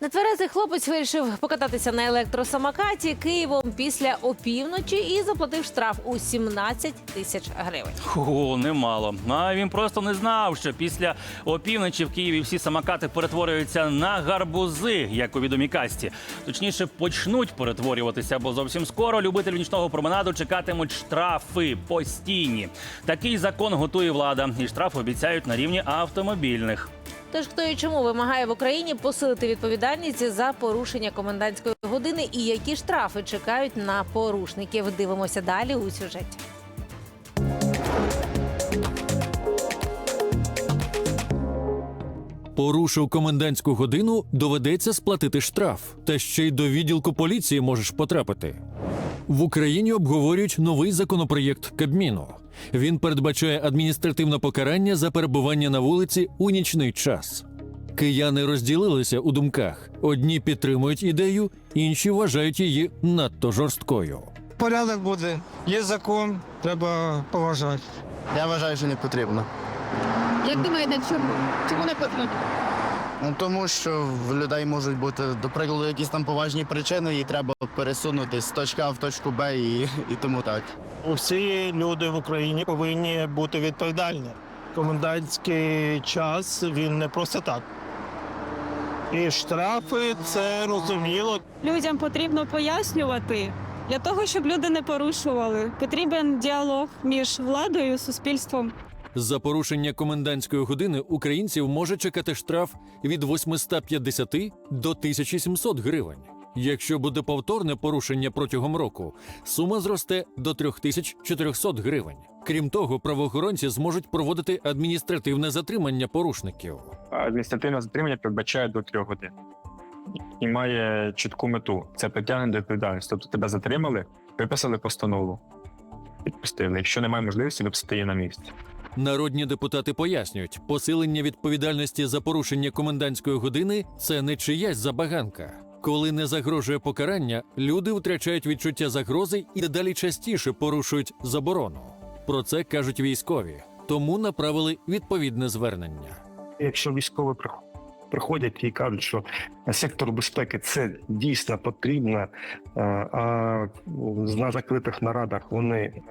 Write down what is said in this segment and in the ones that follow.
Нетверезий хлопець вирішив покататися на електросамокаті Києвом після опівночі і заплатив штраф у 17 тисяч гривень. О, немало. А він просто не знав, що після опівночі в Києві всі самокати перетворюються на гарбузи, як у відомій касті. Точніше, почнуть перетворюватися, бо зовсім скоро любителі нічного променаду чекатимуть штрафи постійні. Такий закон готує влада, і штрафи обіцяють на рівні автомобільних. Тож хто і чому вимагає в Україні посилити відповідальність за порушення комендантської години і які штрафи чекають на порушників? Дивимося далі у сюжеті. Порушив комендантську годину, доведеться сплатити штраф. Та ще й до відділку поліції можеш потрапити. В Україні обговорюють новий законопроєкт Кабміну. Він передбачає адміністративне покарання за перебування на вулиці у нічний час. Кияни розділилися у думках: одні підтримують ідею, інші вважають її надто жорсткою. Порядок буде, є закон, треба поважати. Я вважаю, що не потрібно. Як думаєте, чому? Чому не потрібно? Ну, тому що в людей можуть бути, до прикладу, якісь там поважні причини, і треба пересунути з точки А в точку Б і, і тому так. Всі люди в Україні повинні бути відповідальні. Комендантський час він не просто так. І штрафи це розуміло. Людям потрібно пояснювати для того, щоб люди не порушували. Потрібен діалог між владою і суспільством. За порушення комендантської години українців може чекати штраф від 850 до 1700 гривень. Якщо буде повторне порушення протягом року, сума зросте до 3400 гривень. Крім того, правоохоронці зможуть проводити адміністративне затримання порушників. адміністративне затримання передбачає до трьох годин і має чітку мету це притягнення до відповідальності. Тобто тебе затримали, виписали постанову, відпустили. Якщо немає можливості, виписати її на місці. Народні депутати пояснюють, посилення відповідальності за порушення комендантської години це не чиясь забаганка. Коли не загрожує покарання, люди втрачають відчуття загрози і дедалі частіше порушують заборону. Про це кажуть військові, тому направили відповідне звернення. якщо військовий прих- приходять і кажуть, що сектор безпеки це дійсно потрібно, е, а на закритих нарадах вони е,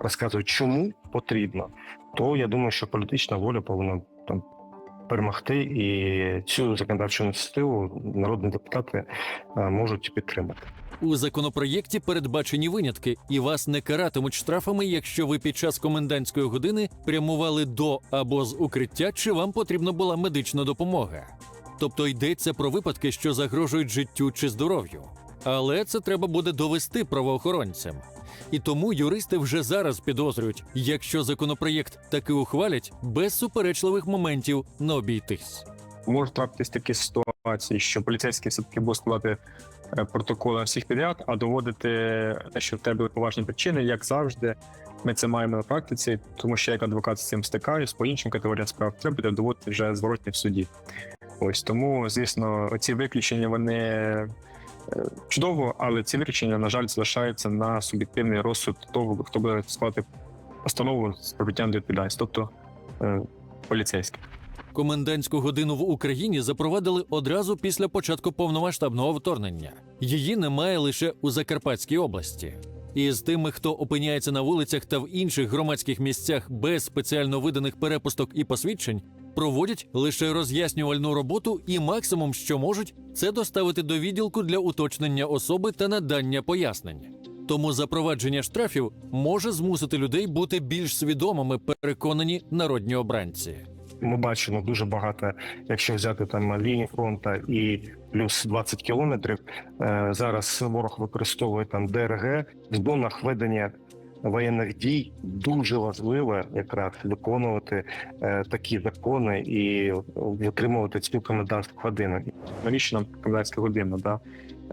розказують, чому потрібно, то я думаю, що політична воля повинна там перемогти, і цю законодавчу ініціативу народні депутати е, можуть підтримати. У законопроєкті передбачені винятки, і вас не каратимуть штрафами, якщо ви під час комендантської години прямували до або з укриття, чи вам потрібна була медична допомога. Тобто йдеться про випадки, що загрожують життю чи здоров'ю. Але це треба буде довести правоохоронцям. І тому юристи вже зараз підозрюють, якщо законопроєкт таки ухвалять, без суперечливих моментів не обійтись. Можуть трапитись такі ситуації, що поліцейський все-таки буде складати е, протоколи всіх підряд, а доводити те, що в тебе були поважні причини, як завжди. Ми це маємо на практиці, тому що як адвокат з цим стикаюсь по іншим категоріям справ. Треба буде доводити вже зворотні в суді. Ось тому, звісно, ці виключення вони е, чудово, але ці виключення, на жаль, залишаються на суб'єктивний розсуд того, хто буде складати постанову з прибуттям до відповідальності, тобто е, поліцейський. Комендантську годину в Україні запровадили одразу після початку повномасштабного вторгнення. Її немає лише у Закарпатській області. І з тими, хто опиняється на вулицях та в інших громадських місцях без спеціально виданих перепусток і посвідчень, проводять лише роз'яснювальну роботу, і максимум, що можуть, це доставити до відділку для уточнення особи та надання пояснень. Тому запровадження штрафів може змусити людей бути більш свідомими, переконані народні обранці. Ми бачимо дуже багато, якщо взяти там лінії фронту і плюс 20 кілометрів. е, Зараз ворог використовує там ДРГ в зонах ведення воєнних дій. Дуже важливо якраз виконувати е, такі закони і витримувати цю комендантську годину. навіщо нам комендантська година? Да?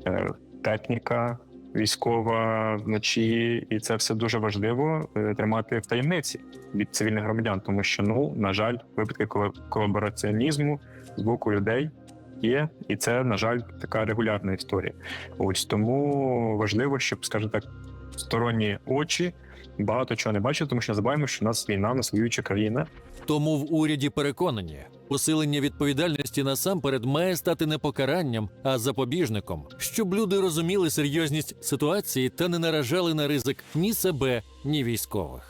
Е, техніка військова вночі, і це все дуже важливо е, тримати в таємниці від цивільних громадян, тому що ну на жаль, випадки колабораціонізму з боку людей є, і це на жаль така регулярна історія. Ось тому важливо, щоб, скажімо так, сторонні очі багато чого не бачать, тому що не забуваємо, що у нас війна, у нас воююча країна. Тому в уряді переконані, посилення відповідальності насамперед має стати не покаранням, а запобіжником, щоб люди розуміли серйозність ситуації та не наражали на ризик ні себе, ні військових.